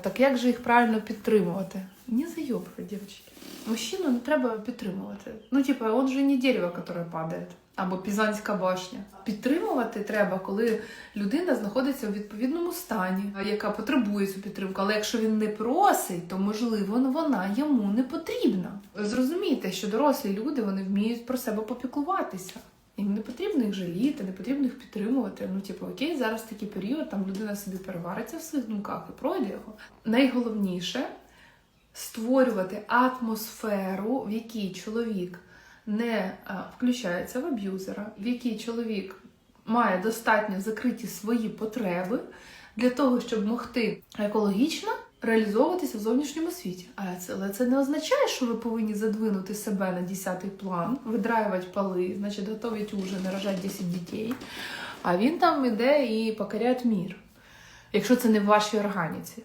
Так як же їх правильно підтримувати? Не зайобка, дівчатки. Мужчину не треба підтримувати. Ну, типа, он же не дерево, яке падає. Або Пізанська башня. Підтримувати треба, коли людина знаходиться у відповідному стані, яка потребує цю підтримку. Але якщо він не просить, то можливо вона йому не потрібна. Зрозумійте, що дорослі люди вони вміють про себе попіклуватися. Їм не потрібно їх жаліти, не потрібно їх підтримувати. Ну, типу, окей, зараз такий період, там людина собі перевариться в своїх думках і пройде його. Найголовніше створювати атмосферу, в якій чоловік не а, включається в аб'юзера, в якій чоловік має достатньо закриті свої потреби для того, щоб могти екологічно реалізовуватися в зовнішньому світі. А це, але це не означає, що ви повинні задвинути себе на 10-й план, видраювати пали, значить, готовить ужин, рожати 10 дітей. А він там іде і покоряє мір, якщо це не в вашій органіці.